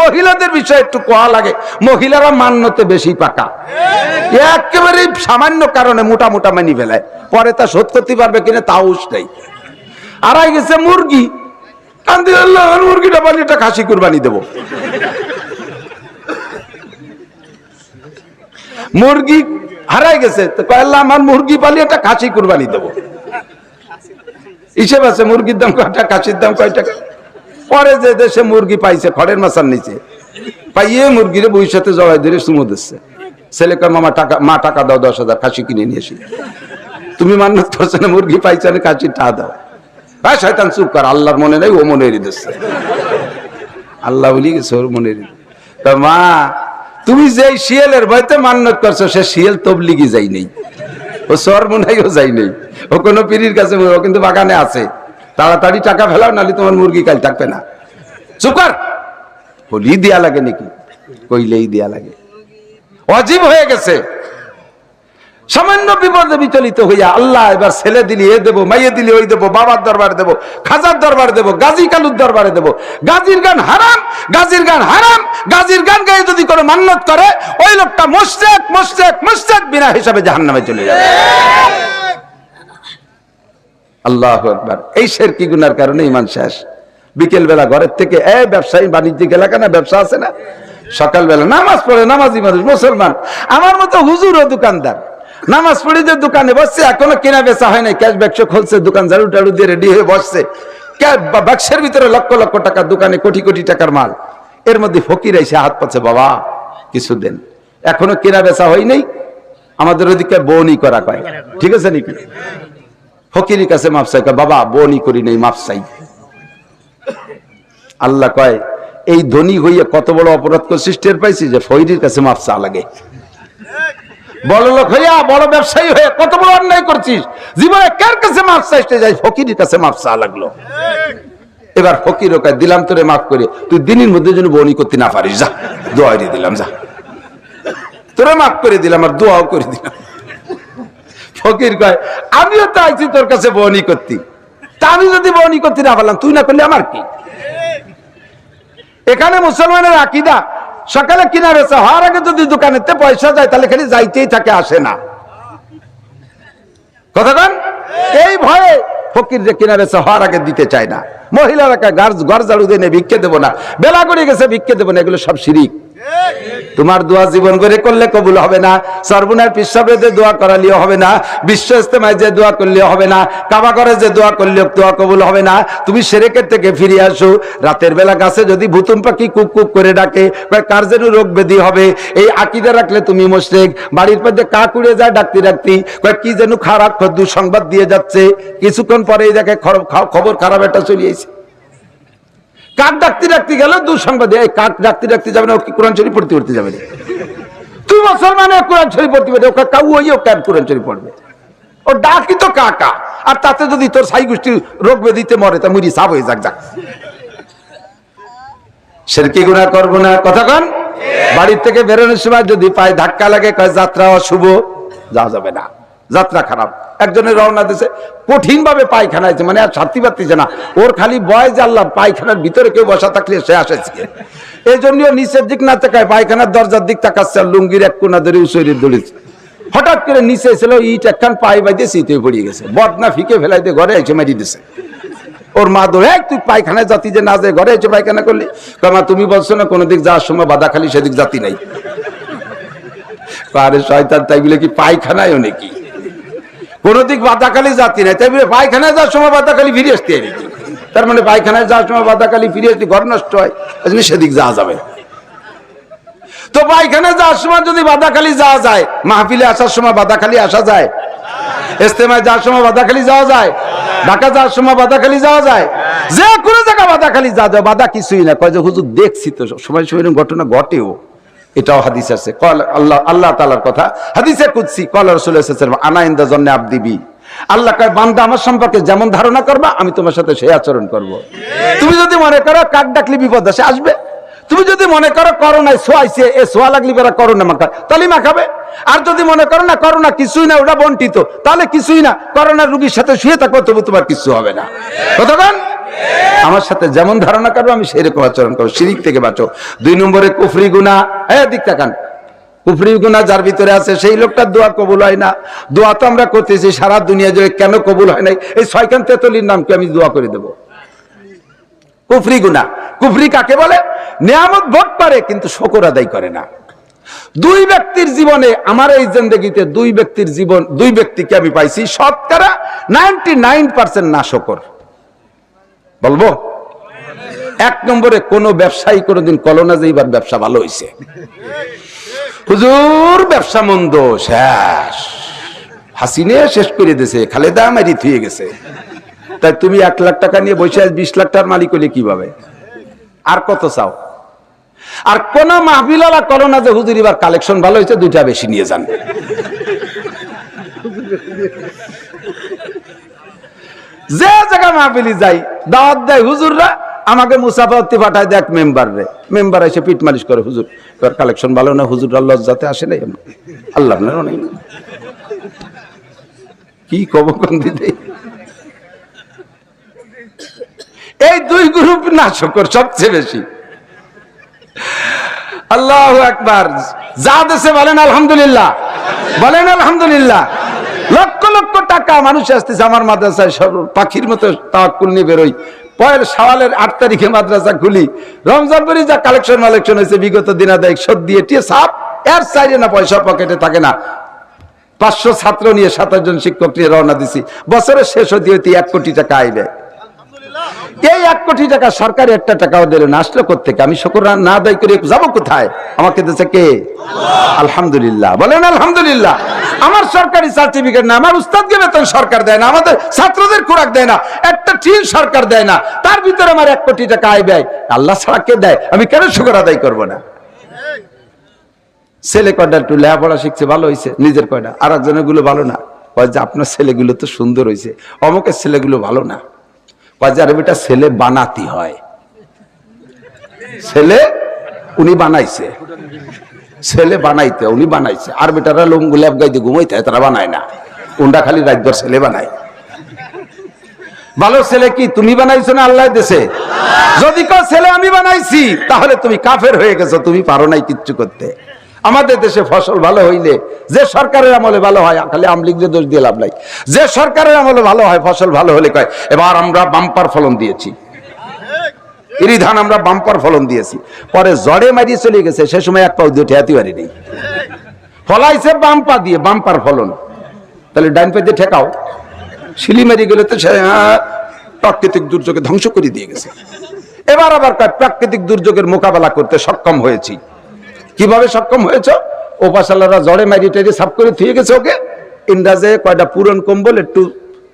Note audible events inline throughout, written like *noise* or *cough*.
মহিলাদের বিষয়ে একটু কোয়া লাগে। মহিলারা মান্যতে বেশি পাকা। একেবারে সামান্য কারণে মোটা মোটা মানি ফেলায়। পরে তা শোধ করতে পারবে কিনা তাও নেই। আড়াই গেছে মুরগি। কান্দি মুরগিটা খাসি কুরবানি দেবো। মুরগি হারাই গেছে। তো কয় আল্লাহ, আমার মুরগি পালি একটা খাসি কুরবানি দেবো। হিসেব আছে মুরগির দাম কয়টা খাসির দাম কয় টাকা? পরে যে দেশে মুরগি পাইছে, খড়ের মাছার নিচে, পাইয়ে মুরগিরে ভবিষ্যতে জবাই ধরে সুমো দিচ্ছে। ছেলে কয়, মামা, টাকা, মা টাকা দাও, দশ হাজার খাসি কিনে নিয়ে এসে তুমি মান্নত করছ না, মুরগি পাইছো না খাসির টা দাও। হ্যাঁ শয়তান, চুপ কর, আল্লাহর মনে নেই, ও মনে এড়িয়ে দিচ্ছে। আল্লাহ বলি গেছে, ওর মনে এড়িয়ে তা মা, তুমি যে শিয়ালের ভয়তে মান্নত করছ, সে শিয়াল তবলিগি যাই নেই। ও সর মনাইও যাই নেই। ও কোনো পিড়ির কাছে, ও কিন্তু বাগানে আছে। তাড়াতাড়ি টাকা ফেলাও, নাহলে তোমার মুরগি কাল থাকবে না। চুপ কর। বলি দিয়া লাগে নাকি? কইলেই দিয়া লাগে। অজীব হয়ে গেছে। সামান্য বিপদে বিচলিত হইয়া আল্লাহ এবার ছেলে দিলি, এ দেবো, মাইয়ে দিলি, ওই দেবো, বাবার দরবার দেবো, খাজার দরবার দেবো, গাজী কালুর দরবারে দেবো। গাজীর গান হারাম, গাজীর গান হারাম, গাজীর গান গায়ে যদি কোনো মান্যত করে, ওই লোকটা মোশেক মোশেক মোশেক বিনা হিসাবে জাহান্নামে চলে যাবে। আল্লাহ একবার এই শেরকি গুনার কারণে ইমান শেষ। বিকেল বেলা ঘরের থেকে, এ ব্যবসায়ী, বাণিজ্যিক এলাকা না, ব্যবসা আছে না? সকালবেলা, নামাজ পড়ে, নামাজি মানুষ, মুসলমান। আমার মতো হুজুর ও দোকানদার। নামাজ পড়ে দোকানে বসছে, এখনও কেনা বেচা হয় নাই। ক্যাশ ব্যবসা খুলছে, দোকান ঝাড়ু টাড়ু দিয়ে রেডি হয়ে বসছে। বাক্সের ভিতরে লক্ষ লক্ষ টাকা, দোকানে কোটি কোটি টাকার মাল। এর মধ্যে ফকির এসে হাত পাচ্ছে, বাবা, কিছু দেন। এখনও কেনা বেচা হয় নাই। আমাদের ওদিকে বনি করা কয়। ঠিক আছে নাকি? ফকিরের কাছে মাপ চাই বাবা, বনি করি নেই, মাপ চাই। আল্লাহ কয়, এই ধনী হইয়া কত বড় অপরাধ করছিস টের পাইছি যে ফকিরের কাছে মাপ চা লাগে। বড় লোক হইয়া, বড় ব্যবসায়ী হয়ে কত বড় অন্যায় করছিস? জীবনে কার কাছে মাপ চাইতে যাই? ফকিরের কাছে মাপ লাগল। এবার ফকির ওকে দিলাম তোরে মাফ করে, তুই দিনের মধ্যে যেন বনি করতে না পারিস, যা দোয়া দিলাম, যা। তোরে মাফ করে দিলাম আর দোয়াও করে দিলাম। ফকির কয়, আমিও তো আইছি তোর কাছে বনি করতি। তা আমি যদি বনি করতে না পারলাম, তুই না করলে আমার কি? এখানে মুসলমানের আকিদা, সকালে কিনা বেচা হওয়ার আগে যদি দোকানেতে পয়সা যায়, তাহলে খালি যাইতেই থাকে, আসে না। কথাগান এই ভয়ে ফকির যে কিনা বেচা হওয়ার আগে দিতে চায় না। মহিলারা ঘর ঝাড়ু দিয়ে ভিক্ষে দেবো না। বেলা করে গেছে, ভিক্ষে দেবো না, এগুলো সব শিরিক। তোমার দোয়া জীবন করে করলে কবুল হবে না। সর্বনার পিসাবে যে দোয়া করালিও হবে না। বিশ্ব ইস্তেমায় যে দোয়া করলেও হবে না। কাবা করে যে দোয়া করলেও দোয়া কবুল হবে না। তুমি সেরেকের থেকে ফিরে আসো। রাতের বেলা গাছে যদি ভুতুম পাখি কুক কুক করে ডাকে কার যেন রোগ ব্যাধি হবে, এই আকিদা রাখলে তুমি মোশরেক। বাড়ির মধ্যে কাক উড়ে যায় ডাকতে ডাকতে। কি যেন খারাপ দুঃসংবাদ দিয়ে যাচ্ছে। কিছুক্ষণ পরেই দেখে খর- খবর খারাপ একটা চলিয়েছে কাক ডাকতে ডাকতে গেল দুঃসংবাদ এই কাক ডাকতে ডাকতে যাবে না ও কি কোরআন শরীফ পড়তে পড়তে যাবে না তুই কোরআন শরীফ পড়তে পারবে ওকে কাউ ওই ও কেন কোরআন শরীফ পড়বে? ও ডাকি তো কাকা আর তাতে যদি তোর সাই গোষ্ঠী রোগ ব্যাধিতে মরে তা মুড়ি সাপ হয়ে যাক যাক। সেরকি গুণা করব না? কথা কন? বাড়ির থেকে বেরোনোর সময় যদি পায়ে ধাক্কা লাগে কয় যাত্রা অশুভ যাওয়া যাবে না। যাত্রা খারাপ। একজনের রওনা দিছে কঠিন ভাবে পায়খানা আছে মানে আর শান্তি পাচ্ছিছে না। ওর খালি বয় যে আল্লাহ পায়খানার ভিতরে কেউ বসা থাকলে সে আসেছে এই জন্য নিচের দিক না তাকায় পায়খানার দরজার দিক তাকাচ্ছে আর লুঙ্গির এক কোনা ধরে উসরে দড়িছে হঠাৎ করে নিচে ছিল ইট একখান পায়ে বাইতে শীতে পড়িয়ে গেছে। বদনা ফিকে ফেলাইতে ঘরে এসে মারি দিছে। ওর মা "এই, তুই পায়খানায় জাতি যে না যায় ঘরে এসে পায়খানা করলি? মা তুমি বলছো না কোনো দিক যাওয়ার সময় বাধা খালি সেদিক জাতি নাই? আরে শয়তান তাই বলে কি পায়খানায় নাকি? কোন দিক বাদাখালি জাতি নাই। তাই পায়খানায় যাওয়ার সময় বাদাখালি ফিরে আসতে তার মানে পায়খানায় যাওয়ার সময় বাদাখালি ফিরে আসতে ঘর নষ্ট হয় সেদিক যাওয়া যাবে তো পায়খানায় যাওয়ার সময় যদি বাদাখালি যাওয়া যায়, মাহফিলে আসার সময় বাদাখালি আসা যায় ইস্তেমায় যাওয়ার সময় বাদাখালি যাওয়া যায়, ঢাকা যাওয়ার সময় বাদাখালি যাওয়া যায়, যে কোনো জায়গা বাদাখালি যাওয়া যায় বাদা কিছুই না। কয় যে, হুজুর দেখছি তো সময় সময় ঘটনা ঘটেও। এটাও হাদিস আছে। কল আল্লাহ আল্লাহ তালার কথা। হাদিসে কুদসি, কল রসুল আনা ইন্দা জন্নে আবদিবি আল্লাহ কয়, বান্দা আমার সম্পর্কে যেমন ধারণা করবা, আমি তোমার সাথে সেই আচরণ করব। তুমি যদি মনে করো কাক ডাকলি বিপদ আসে, আসবে। তুমি যদি মনে করো করোনায় সোয়াইছে এ সোয়া লাগলি বেড়া করোনা মাখা তাহলে মাখাবে আর যদি মনে করো না করোনা কিছুই না, ওটা বন্টিত, তাহলে কিছুই না। করোনা রুগীর সাথে শুয়ে থাকব তবু তোমার কিছু হবে না। কতক্ষণ আমার সাথে যেমন ধারণা করব, আমি সেরকম আচরণ করব। শিরিক থেকে বাঁচো। দুই নম্বরে কুফরি গুনা হ্যাঁ দিক তাকান কুফরি গুনা যার ভিতরে আছে, সেই লোকটার দোয়া কবুল হয় না। দোয়া তো আমরা করতেছি, সারা দুনিয়া জুড়ে কেন কবুল হয় নাই? এই ছয়খান তেতলির নামকে আমি দোয়া করে দেবো? কুফরি গুনা কুফরি কাকে বলে? নিয়ামত ভোট পারে কিন্তু শকর আদায় করে না। দুই ব্যক্তির জীবনে, আমার এই জিন্দগিতে দুই ব্যক্তির জীবন, দুই ব্যক্তিকে আমি পাইছি শতকরা নাইনটি নাইন পার্সেন্ট না শকর। বলব? এক নম্বরে কোন ব্যবসায়ী কোনোদিন কলনা যে এবার ব্যবসা ভালো হয়েছে হুজুর, ব্যবসা মন্দ, শেষ। হাসিনে শেষ করে দিয়েছে খালেদা মারি থুয়ে গেছে। তাই তুমি এক লাখ টাকা নিয়ে বসে আজ বিশ লাখ টাকার মালিক হলে কীভাবে? আর কত চাও? আর কোন মাহবিলালা করো না যে হুজুর এবার কালেকশন ভালো হয়েছে দুইটা বেশি নিয়ে যান। যে জায়গা মাহবিলি যাই, দাওয়াত দেয় হুজুররা, আমাকে মুসাফাতি পাঠায় দেখ মেম্বার রে। মেম্বার এসে পিট মালিশ করে, হুজুর এবার কালেকশন ভালো না? হুজুররা লজ্জাতে আসে নাই? আল্লাহ কি কব কোন দিতে এই দুই গ্রুপ নাশকর সবচেয়ে বেশি। আল্লাহ একবার যা দেশে বলেন আলহামদুলিল্লাহ। বলেন আলহামদুলিল্লাহ। লক্ষ লক্ষ টাকা মানুষ আসতেছে আমার মাদ্রাসায়, সব পাখির মতো তাওয়াক্কুল নিয়ে বেরোই। পয়ের সওয়ালের আট তারিখে মাদ্রাসা খুলি। রমজান পরে যা কালেকশন মালেকশন হয়েছে, বিগত দিনাদায়ক সব দিয়ে টিয়ে সাপ, এর সাইডে না পয়সা পকেটে থাকে না। পাঁচশো ছাত্র নিয়ে সাতাশ জন শিক্ষক নিয়ে রওনা দিছি। বছরের শেষ হতে হতে এক কোটি টাকা আইবে এই এক কোটি টাকা সরকার একটা টাকাও দিল না, আসলো কোথেকে আমি শুকুর না আদায় করে, যাব কোথায়? আমাকে দিচ্ছে কে? আলহামদুলিল্লাহ। বলেন আলহামদুলিল্লাহ। আমার সরকারি সার্টিফিকেট না, আমার উস্তাদকে বেতন সরকার দেয় না, আমাদের ছাত্রদের খোরাক দেয় না, একটা টিন সরকার দেয় না, তার ভিতরে আমার এক কোটি টাকা আয় ব্যয়। আল্লাহ ছাড়া কে দেয়? আমি কেন শুকুর আদায় করব না? ছেলে কয়টা একটু লেখাপড়া শিখছে, ভালো হয়েছে নিজের কয়টা? আর একজনেরগুলো ভালো না। আপনার ছেলেগুলো তো সুন্দর হয়েছে অমুকের ছেলেগুলো ভালো না। বেটা ছেলে বানাতি হয়। ছেলে উনি বানাইছে। ছেলে বানাইতে, উনি বানাইছে। আর বেটারা লঙ্গু ল্যাব গাইতে ঘুমাইতে তারা বানায় না। উন্ডা খালি রাজ্যর ছেলে বানায়। ভালো ছেলে কি তুমি বানাইছো না আল্লাহ দেশে যদি কেউ ছেলে আমি বানাইছি তাহলে তুমি কাফের হয়ে গেছো, তুমি পারো নাই কিচ্ছু করতে। আমাদের দেশে ফসল ভালো হইলে যে সরকারের আমলে ভালো হয় খালি আমলিগদের দোষ দিয়ে লাভ নাই। যে সরকারের আমলে ভালো হয় ফসল ভালো হলে কয় এবার আমরা বাম্পার ফলন দিয়েছি। এরই ধান আমরা বাম্পার ফলন দিয়েছি। পরে জড়ে মারিয়ে চলে গেছে সে সময় এক পাও দিয়ে ঠেয়াতে পারিনি। ফলাইছে বাম্পা দিয়ে বাম্পার ফলন। তাহলে ডাইন দিয়ে ঠেকাও। শিলি মারি গেলে তো সে আহ, প্রাকৃতিক দুর্যোগে ধ্বংস করে দিয়ে গেছে। এবার আবার প্রাকৃতিক দুর্যোগের মোকাবেলা করতে সক্ষম হয়েছি। কীভাবে সক্ষম হয়েছ? ওপাশালারা জড়ে মারি টাইরে সাফ করে থুয়ে গেছে ওকে। ইন্দাজে কয়টা পুরন কম্বল, একটু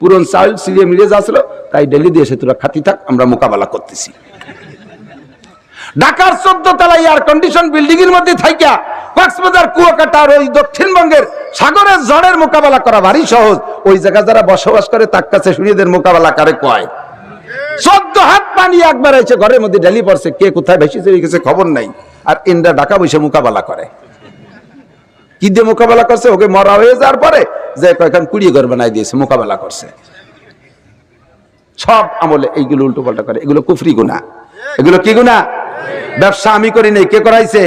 পুরন চাউল সিরিয়ে মিলিয়ে যাচ্ছিল। তাই ডেলি দিয়েছে তোরা খাতি থাক, আমরা মোকাবেলা করতেছি। ঢাকার চোদ্দ তলা এয়ার কন্ডিশন বিল্ডিং এর মধ্যে থাইকা কক্সবাজার কুয়াকাটার ওই দক্ষিণবঙ্গের সাগরের ঝড়ের মোকাবেলা করা ভারী সহজ। ওই জায়গা যারা বসবাস করে, তার কাছে শুনিদের মোকাবেলা করে কয়? চোদ্দ হাত পানি একবার এসে ঘরের মধ্যে ঢেলি পড়ছে। কে কোথায় ভেসে চলে গেছে খবর নাই। আর ইন্দ্রা ঢাকা বসে মোকাবেলা করে। কি দিয়ে মোকাবেলা করছে? ওকে মরা হয়ে যাওয়ার পরে যে কয়েকখান কুড়িয়ে ঘর বানাই দিয়েছে, মোকাবেলা করছে। সব আমলে এইগুলো উল্টো পাল্টা করে। এগুলো কুফরি গুণা এগুলো কি গুণা ব্যবসা আমি করি নাই, কে করাইছে?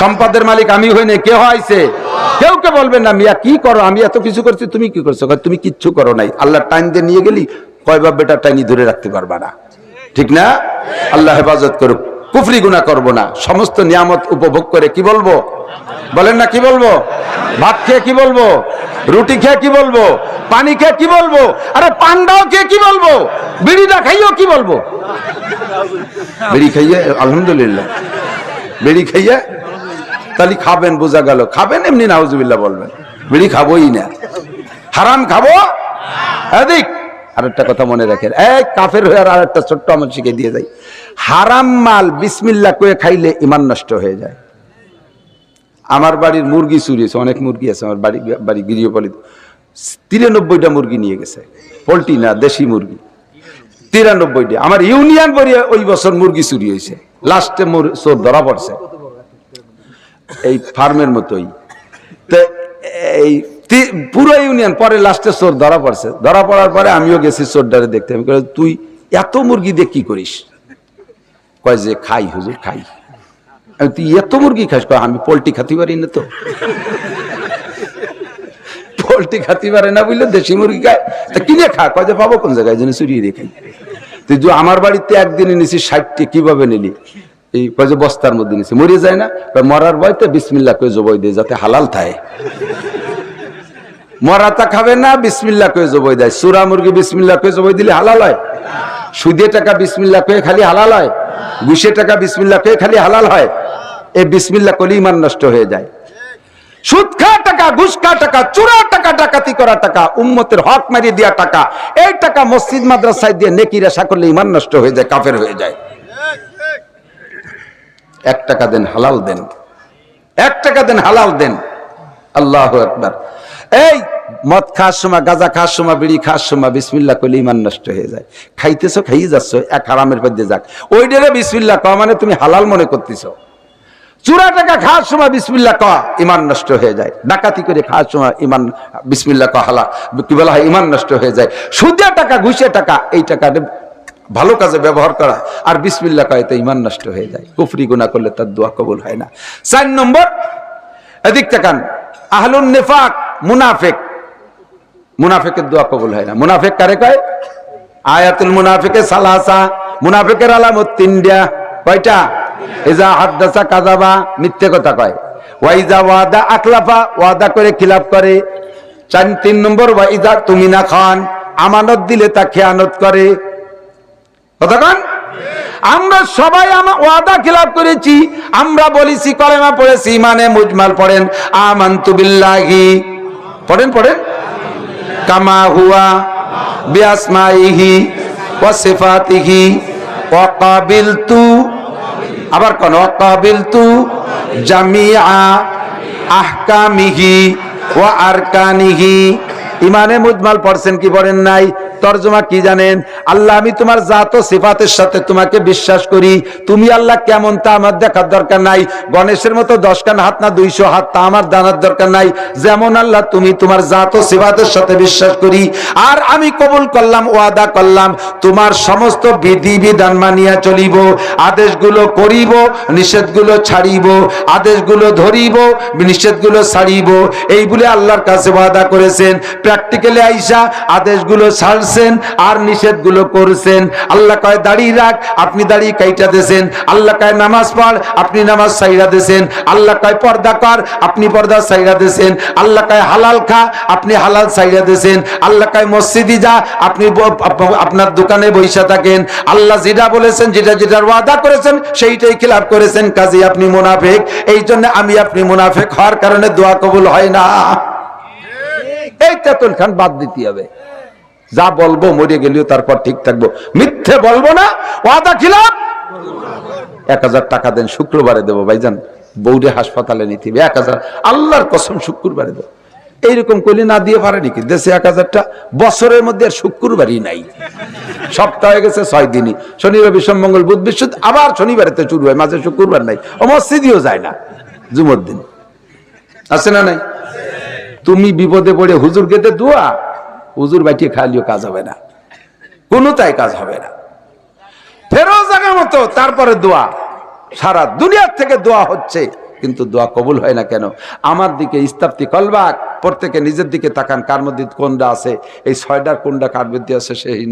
সম্পদের মালিক আমি হই নাই, কে হওয়াইছে কেউ কে বলবেন না, মিয়া, কি করো? আমি এত কিছু করছি, তুমি কি করছ? তুমি কিচ্ছু করো নাই। আল্লাহ টাইম দিয়ে নিয়ে গেলি কয়বার বেটা টাইনি ধরে রাখতে পারবা না। ঠিক না? আল্লাহ হেফাজত করুক। কুফরি গুণা করব না। সমস্ত নিয়ামত উপভোগ করে কি বলব? বলেন না কি বলব? ভাত খেয়ে কি বলব? রুটি খেয়ে কি বলব? পানি খেয়ে কি বলব? আরে পান্ডাও খেয়ে কি বলব? বিড়িটা খাইও কি বলব? বিড়ি খাইয়ে, আলহামদুলিল্লাহ। বিড়ি খাইয়ে তাহলে খাবেন, বোঝা গেল। খাবেন, এমনি নাউজুবিল্লাহ বলবেন। বিড়ি খাবোই না। হারাম খাব? এদিক। আরেকটা কথা মনে রাখেন। এই কাফের হয়ে আর একটা ছোট্ট আমার শিখে দিয়ে যাই। হারাম মাল বিসমিল্লা করে খাইলে ইমান নষ্ট হয়ে যায়। আমার বাড়ির মুরগি চুরি হয়েছে, অনেক মুরগি আছে আমার বাড়ি বাড়ি গৃহপালিত। তিরানব্বইটা মুরগি নিয়ে গেছে, পোলট্রি না, দেশি মুরগি। তিরানব্বইটা। আমার ইউনিয়ন বরিয়া ওই বছর মুরগি চুরি হয়েছে। লাস্টে চোর ধরা পড়ছে। এই ফার্মের মতোই। তো এই পুরো ইউনিয়ন পরে লাস্টে চোর ধরা পড়ছে। ধরা পড়ার পরে আমিও গেছি চোরটারে দেখতে। আমি তুই এত মুরগি দিয়ে কি করিস? কয় যে খাই হুজুর খাই। তুই এত মুরগি খাস? কয়, আমি পোল্ট্রি খাতে পারি না তো। *laughs* পোল্ট্রি খাতে পারে না বুঝলে দেশি মুরগি খায়। তা কিনে খা কয় যে পাবো কোন জায়গায়? যেন চুরিয়ে রেখাই তুই যে আমার বাড়িতে একদিনে নিছি ষাটটি কীভাবে নিলি? এই কয় যে বস্তার মধ্যে নিছি মরে যায় না? মরার বয়তে বিসমিল্লা কয়ে জবই দে যাতে হালাল থাকে। মরাতা খাবে না, বিসমিল্লা কয়ে জবই দেয়। সুরা মুরগি বিসমিল্লা কয়ে জবই দিলে হালাল হয়? সুদে টাকা বিসমিল্লা কয়ে খালি হালাল হয়? ঘুষে টাকা বিসমিল্লা কয়ে খালি হালাল হয়? এই বিসমিল্লা করলে ইমান নষ্ট হয়ে যায়। সুদ খা টাকা, ঘুষ খা টাকা টাকা টাকা মারিয়ে দেওয়া টাকা টাকা দিয়ে করলে ইমান নষ্ট হয়ে যায় হয়ে যায়। দেন দেন। এক টাকা দেন দেন। আল্লাহ একবার এই, মদ খাওয়ার সময়, গাঁজা খাওয়ার সময়, বিড়ি খাওয়ার সময় বিসমিল্লা করলে ইমান নষ্ট হয়ে যায়। খাইতেছো খাইয়ে যাচ্ছ, এক হারামের মধ্যে যাক। ওই ডেরে বিসমিল্লা কওয়া মানে তুমি হালাল মনে করতেছো। চূড়া টাকা খাওয়ার সময় বিসমিল্লা কওয়া ইমান নষ্ট হয়ে যায়। ডাকাতি করে খাওয়ার সময় ইমান বিসমিল্লা কওয়া হালা কি বলা হয় ইমান নষ্ট হয়ে যায়। সুদে টাকা ঘুষে টাকা, এই টাকা ভালো কাজে ব্যবহার করা, আর বিসমিল্লা কয় তো ইমান নষ্ট হয়ে যায়। কুফরি গুণা করলে তার দোয়া কবুল হয় না। চার নম্বর, এদিক তাকান। আহলুন নেফাক মুনাফেক। মুনাফেকের দোয়া কবুল হয় না। মুনাফেক কারে কয়? আয়াতুল মুনাফিকে সালাসা। মুনাফেকের আলামত তিনটা। কয়টা? এজা হাদ্দাসা কাজাবা মিথ্যে কথা কয়। ওয়াইজা ওয়াদা আকলাফা ওয়াদা করে খিলাফ করে। চার, তিন নম্বর ওয়াইজা তুমি না খান। আমানত দিলে তা খেয়ানত করে। কতক্ষণ আমরা সবাই আমার ওয়াদা খিলাফ করেছি। আমরা বলেছি, কলেমা পড়েছি মানে মুজমাল পড়েন। আমান্তু বিল্লাহি। পড়েন পড়েন। কামা হুয়া বিয়াসমাইহি ওয়া সিফাতিহি ওয়া কাবিলতু আবার কোন ওয়া কাবিলতু জামিআ আহকামিহি ওয়া আরকানিহি। ইমানে মুদমাল পড়ছেন কি পড়েন নাই? তর্জমা কি জানেন? আল্লাহ, আমি তোমার জাত সিফাতের সাথে তোমাকে বিশ্বাস করি। তুমি আল্লাহ কেমন তা আমার দেখার দরকার নাই। গণেশের মতো দশ কান হাত না দুইশো হাত তা আমার জানার দরকার নাই। যেমন আল্লাহ, তুমি তোমার জাত সিফাতের সাথে বিশ্বাস করি। আর আমি কবুল করলাম, ওয়াদা করলাম, তোমার সমস্ত বিধি বিধান মানিয়া চলিব। আদেশগুলো করিব, নিষেধগুলো ছাড়িব। আদেশগুলো ধরিব, নিষেধগুলো ছাড়িব। এই বলে আল্লাহর কাছে ওয়াদা করেছেন। প্র্যাকটিক্যালি আইসা আদেশগুলো ছাড়ছেন আর নিষেধগুলো করছেন। আল্লাহ কয়, দাঁড়িয়ে রাখ, আপনি দাঁড়িয়ে কাইটা দেছেন আল্লাহ কয়, নামাজ পড়, আপনি নামাজ সাইরা দেছেন আল্লাহ কয়, পর্দা কর, আপনি পর্দা সাইরা দেছেন আল্লাহ কয়, হালাল খা, আপনি হালাল সাইরা দেছেন আল্লাহ কয়, মসজিদি যা, আপনি আপনার দোকানে বৈশা থাকেন। আল্লাহ যেটা বলেছেন, যেটা, যেটার ওয়াদা করেছেন, সেইটাই খিলাফ করেছেন। কাজে, আপনি মুনাফেক। এই জন্য আমি আপনি মুনাফেক হওয়ার কারণে দোয়া কবুল হয় না। এই তেতুল খান বাদ দিতে হবে। যা বলব মরে গেলেও তারপর ঠিক থাকব। মিথ্যে বলব না, ওয়াদা খিলাফ। এক হাজার টাকা দেন, শুক্রবারে দেবো ভাইজান। বৌরে হাসপাতালে নিতে হবে, এক হাজার। আল্লাহর কসম শুক্রবারে দেবো। এইরকম করলে না দিয়ে পারে নাকি? দেশে এক হাজারটা, বছরের মধ্যে আর শুক্রবারই নাই। সপ্তাহে গেছে, ছয় দিনই। শনিবার সোম মঙ্গল, বুধ, বৃহস্পতি, আবার শনিবারেতে শুরু হয়, মাঝে শুক্রবার নাই। ও মসজিদিও যায় না, জুমর দিন। আছে না নাই? তুমি বিপদে পড়ে হুজুর গেতে দোয়া। হুজুর বাইটিয়ে খাইলেও কাজ হবে না। কোনো তাই কাজ হবে না। ফেরো জায়গা মতো তারপরে দোয়া। সারা দুনিয়ার থেকে দোয়া হচ্ছে, কিন্তু দোয়া কবুল হয় না কেন? আমার দিকে ইস্তাপ্তি কলবাক প্রত্যেকে নিজের দিকে তাকান, কার মধ্যে কোনটা আছে? এই ছয়টার কোনটা কার মধ্যে আছে, সেই